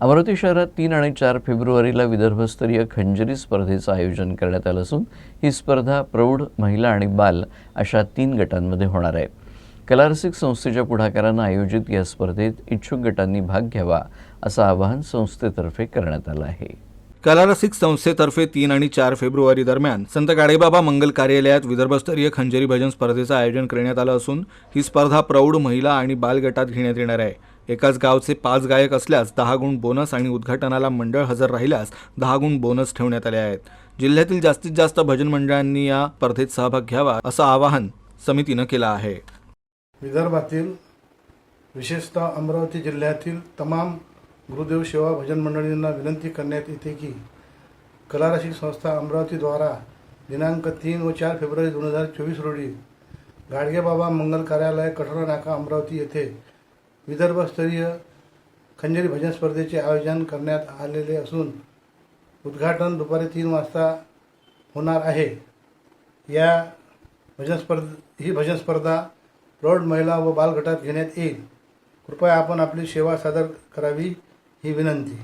अमरावती शहरात तीन आणि चार फेब्रुवारीला विदर्भस्तरीय खंजरी स्पर्धेचं आयोजन करण्यात आलं असून ही स्पर्धा प्रौढ महिला आणि बाल अशा तीन गटांमध्ये होणार आहे. कलारसिक संस्थेच्या पुढाकारानं आयोजित या स्पर्धेत इच्छुक गटांनी भाग घ्यावा असं आवाहन संस्थेतर्फे करण्यात आलं आहे. कलारसिक संस्थेतर्फे तीन आणि चार फेब्रुवारी दरम्यान संत गाडेबाबा मंगल कार्यालयात विदर्भस्तरीय खंजरी भजन स्पर्धेचं आयोजन करण्यात आलं असून ही स्पर्धा प्रौढ महिला आणि बाल गटात घेण्यात येणार आहे. एकाच गावचे पाच गायक असल्यास दहा गुण बोनस आणि उद्घाटनाला मंडळ हजर राहिल्यास दहा गुण बोनस ठेवण्यात आले आहेत. जिल्ह्यातील जास्तीत जास्त भजन मंडळांनी या स्पर्धेत सहभाग घ्यावा असं आवाहन समितीनं केलं आहे. विदर्भातील विशेषतः अमरावती जिल्ह्यातील तमाम गुरुदेव सेवा भजन मंडळींना विनंती करण्यात येते की कलारसिक संस्था अमरावतीद्वारा दिनांक तीन व चार फेब्रुवारी दोन हजार चोवीस रोजी गाडगेबाबा मंगल कार्यालय कठोरा नाका अमरावती येथे विदर्भस्तरीय खंजरी भजन स्पर्धेचे आयोजन करण्यात आलेले असून उद्घाटन दुपारी तीन वाजता होणार आहे. या भजन स्पर्ध ही भजन स्पर्धा प्रौढ महिला व बालगटात घेण्यात येईल. कृपया आपण आपली सेवा सादर करावी ही विनंती.